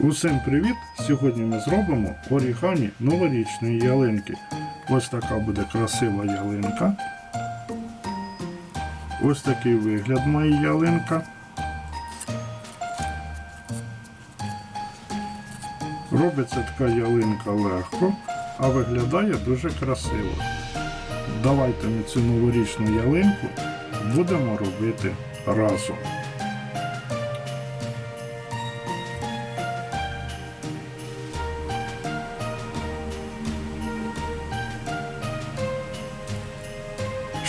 Усім привіт! Сьогодні ми зробимо орігамі новорічної ялинки. Ось така буде красива ялинка. Ось такий вигляд має ялинка. Робиться така ялинка легко, а виглядає дуже красиво. Давайте ми цю новорічну ялинку будемо робити разом.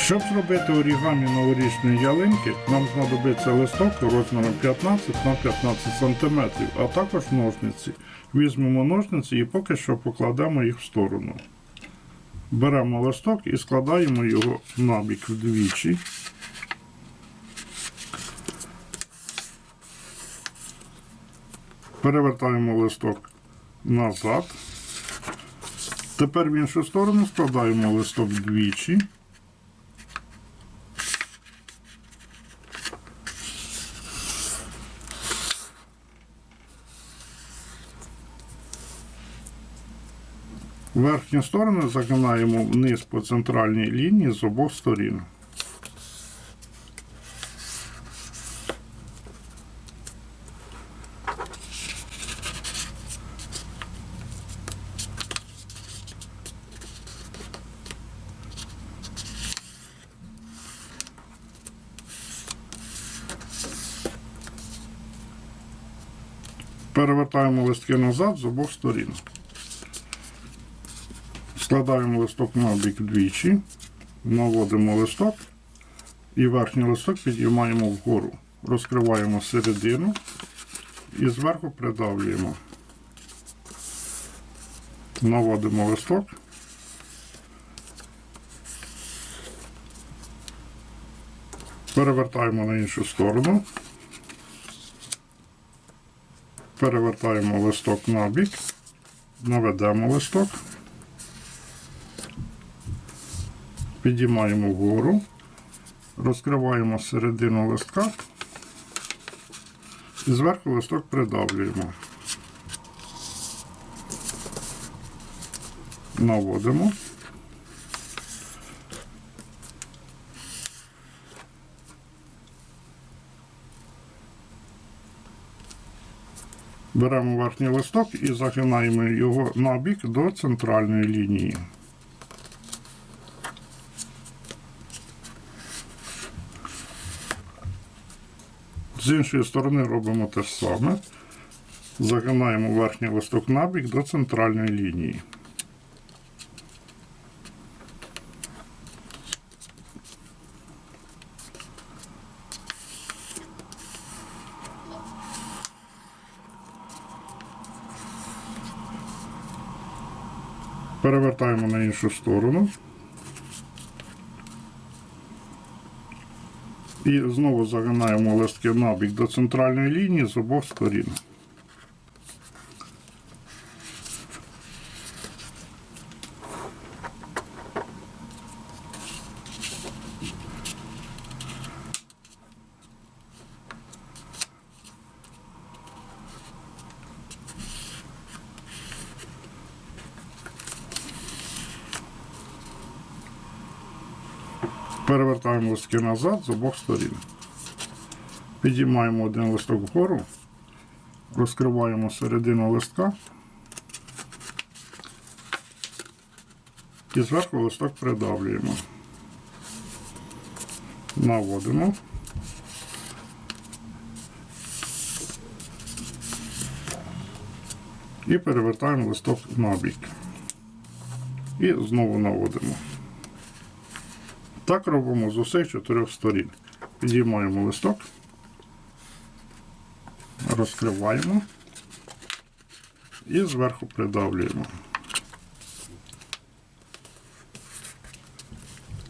Щоб зробити орігамі новорічної ялинки, нам знадобиться листок розміром 15 на 15 см, а також ножниці. Візьмемо ножниці і поки що покладемо їх в сторону. Беремо листок і складаємо його набік вдвічі. Перевертаємо листок назад. Тепер в іншу сторону складаємо листок двічі. Верхню сторону загинаємо вниз по центральній лінії з обох сторін. Перевертаємо листки назад з обох сторін. Складаємо листок на бік двічі, наводимо листок і верхній листок підіймаємо вгору. Розкриваємо середину і зверху придавлюємо. Наводимо листок. Перевертаємо на іншу сторону. Перевертаємо листок на бік, наведемо листок. Підіймаємо вгору, розкриваємо середину листка і зверху листок придавлюємо. Наводимо. Беремо верхній листок і загинаємо його набік до центральної лінії. З іншої сторони робимо те ж саме. Загинаємо верхній листок набік до центральної лінії. Перевертаємо на іншу сторону. І знову загинаємо листки набік до центральної лінії з обох сторін. Перевертаємо листки назад з обох сторін. Підіймаємо один листок вгору, розкриваємо середину листка і зверху листок придавлюємо. Наводимо. І перевертаємо листок на бік. І знову наводимо. Так робимо з усіх чотирьох сторін. Підіймаємо листок, розкриваємо і зверху придавлюємо.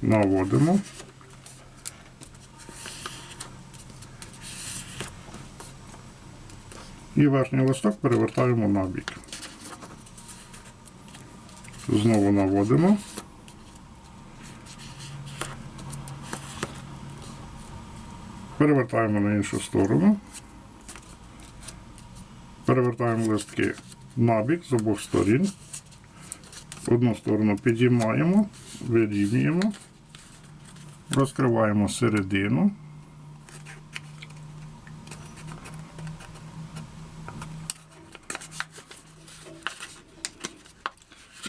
Наводимо. І верхній листок перевертаємо на бік. Знову наводимо. Перевертаємо на іншу сторону. Перевертаємо листки набік з обох сторін. Одну сторону підіймаємо, вирівнюємо, розкриваємо середину.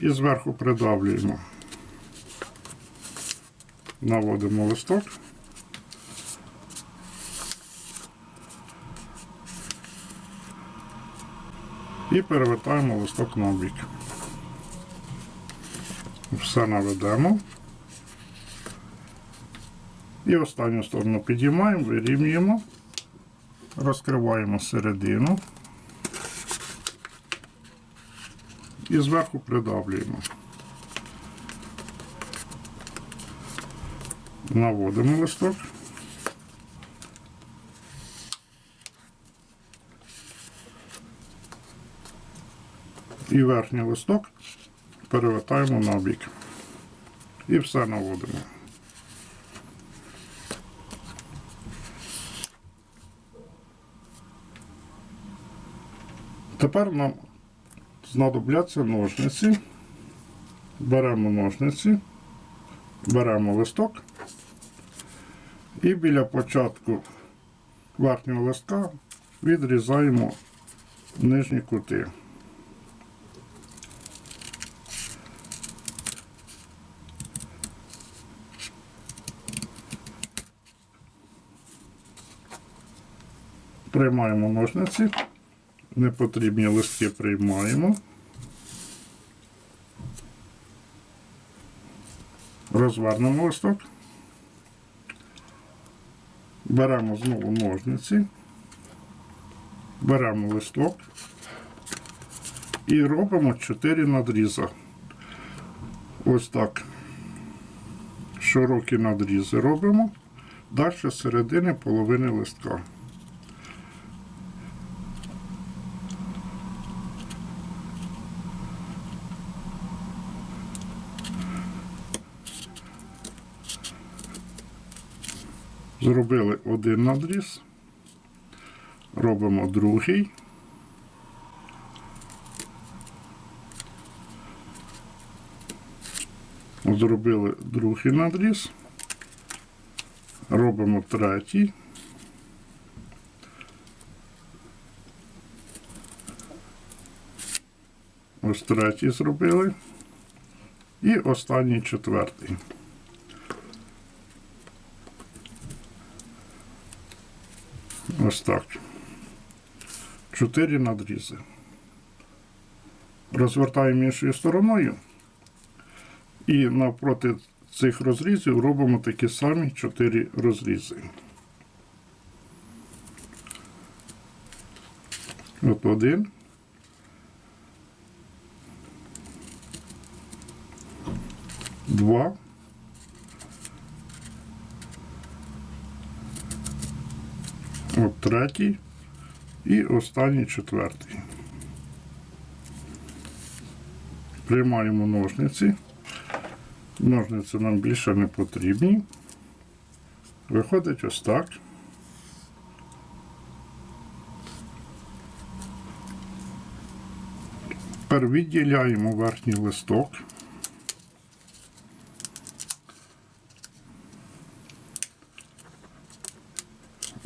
І зверху придавлюємо. Наводимо листок. І перевертаємо листок на бік. Все наведемо. І останню сторону підіймаємо, вирівнюємо, розкриваємо середину і зверху придавлюємо. Наводимо листок. І верхній листок перевертаємо на бік. І все наводимо. Тепер нам знадобляться ножниці. Беремо ножниці, беремо листок і біля початку верхнього листка відрізаємо нижні кути. Приймаємо ножниці, непотрібні листки приймаємо. Розвернемо листок. Беремо знову ножниці, беремо листок і робимо 4 надріза. Ось так. Широкі надрізи робимо. Далі середини половини листка. Зробили один надріз, робимо другий. Зробили другий надріз, робимо третій. Ось третій зробили. І останній четвертий. Ось так. Чотири надрізи. Розвертаємо іншою стороною. І навпроти цих розрізів робимо такі самі чотири розрізи. От один. Два. От третій і останній четвертий. Приймаємо ножниці. Ножниці нам більше не потрібні. Виходить ось так. Тепер відділяємо верхній листок.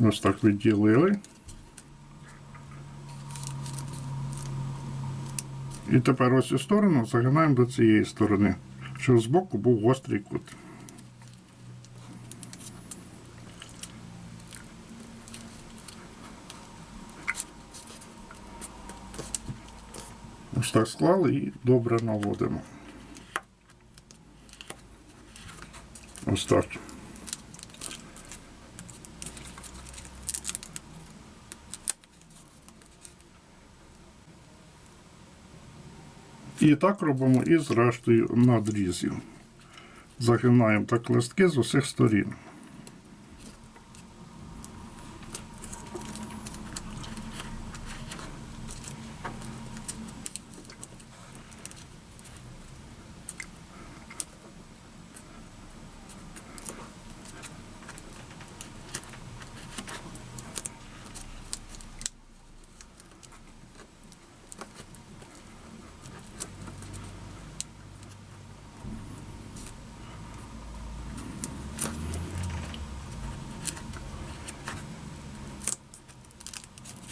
Ось так відділили. І тепер ось цю сторону загинаємо до цієї сторони, щоб збоку був гострий кут. Ось так склали і добре наводимо. Ось так. І так робимо і з рештою надрізів. Загинаємо так листки з усіх сторін.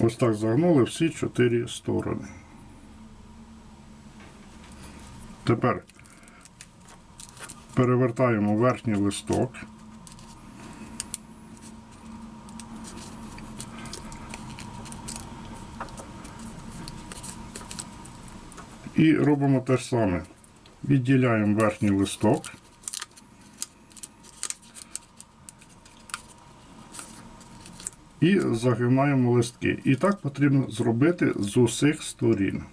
Ось так загнули всі чотири сторони. Тепер перевертаємо верхній листок. І робимо те ж саме. Відділяємо верхній листок. І загинаємо листки. І так потрібно зробити з усіх сторін.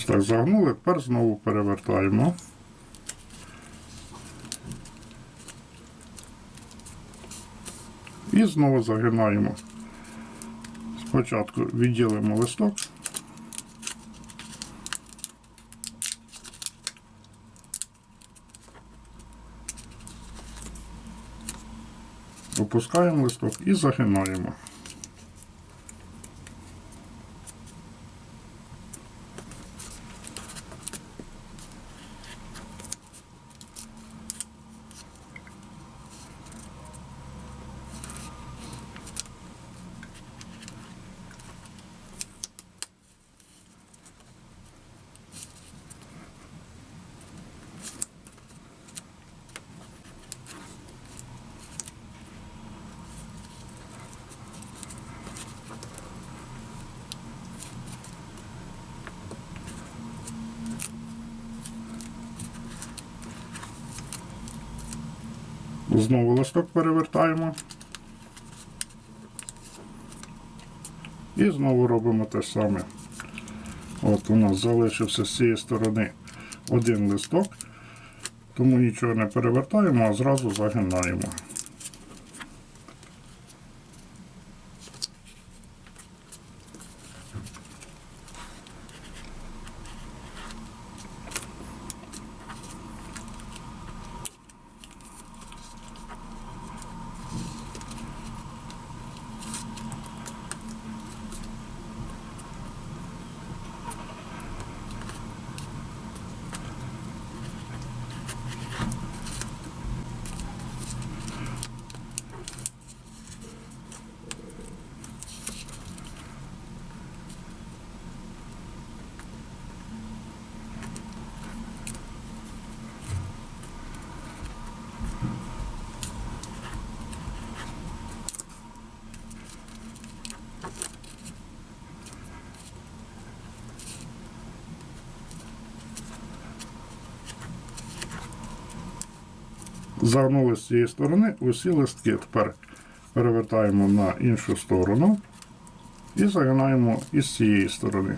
Ось так загнули, тепер знову перевертаємо. І знову загинаємо. Спочатку відділимо листок. Опускаємо листок і загинаємо. Знову листок перевертаємо. І знову робимо те саме. От у нас залишився з цієї сторони один листок, тому нічого не перевертаємо, а зразу загинаємо. Загнули з цієї сторони усі листки. Тепер перевертаємо на іншу сторону і загинаємо із цієї сторони.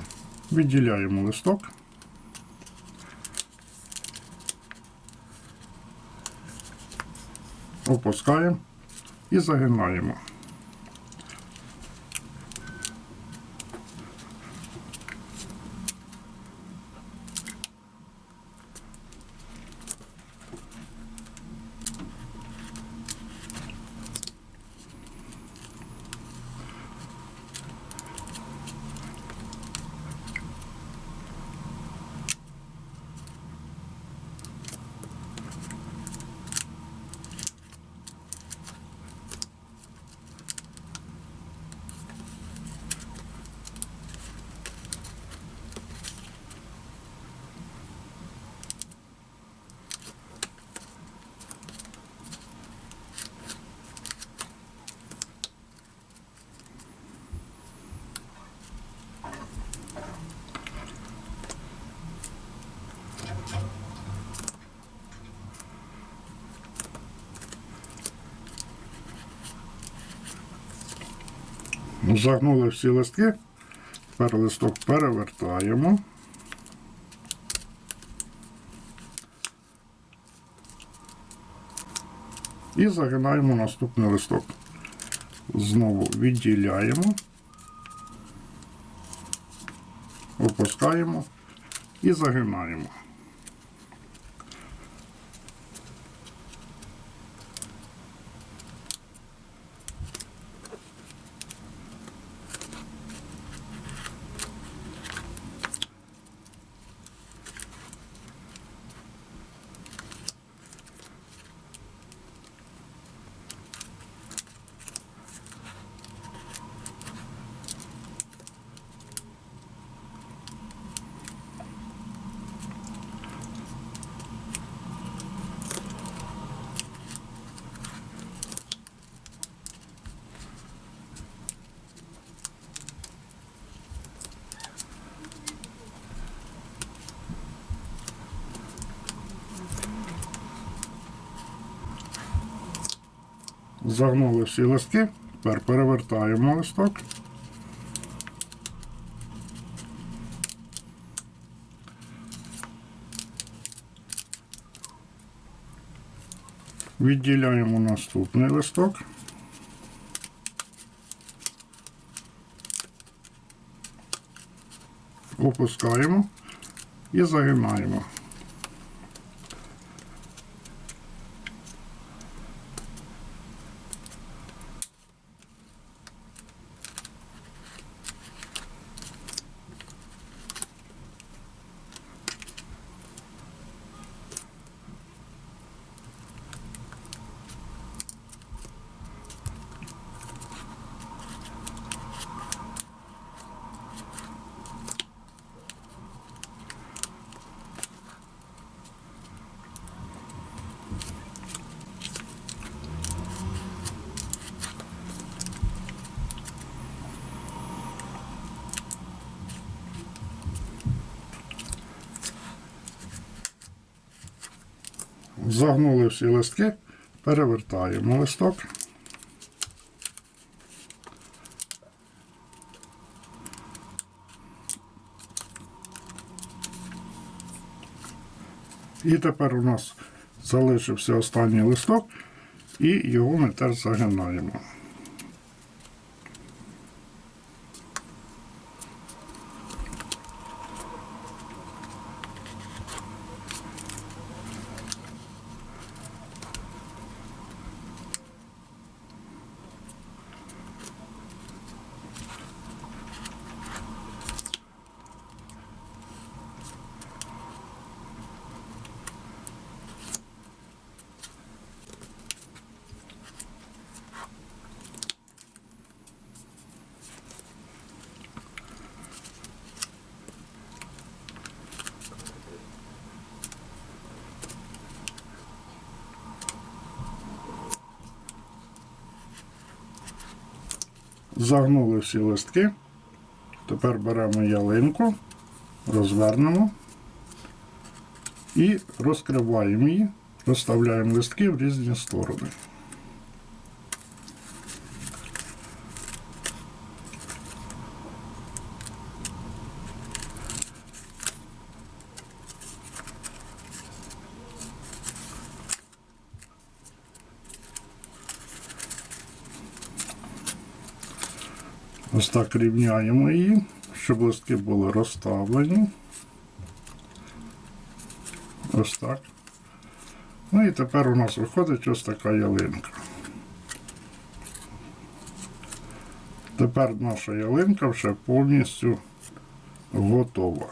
Відділяємо листок. Опускаємо і загинаємо. Загнули всі листки. Тепер листок перевертаємо. І загинаємо наступний листок. Знову відділяємо, опускаємо і загинаємо. Загнули всі листки. Тепер перевертаємо листок. Відділяємо наступний листок. Опускаємо і загинаємо. Загнули всі листки, перевертаємо листок. І тепер у нас залишився останній листок, і його ми теж загинаємо. Загнули всі листки. Тепер беремо ялинку, розвернемо і розкриваємо її, розставляємо листки в різні сторони. Ось так рівняємо її, щоб листки були розставлені. Ось так. Ну і тепер у нас виходить ось така ялинка. Тепер наша ялинка вже повністю готова.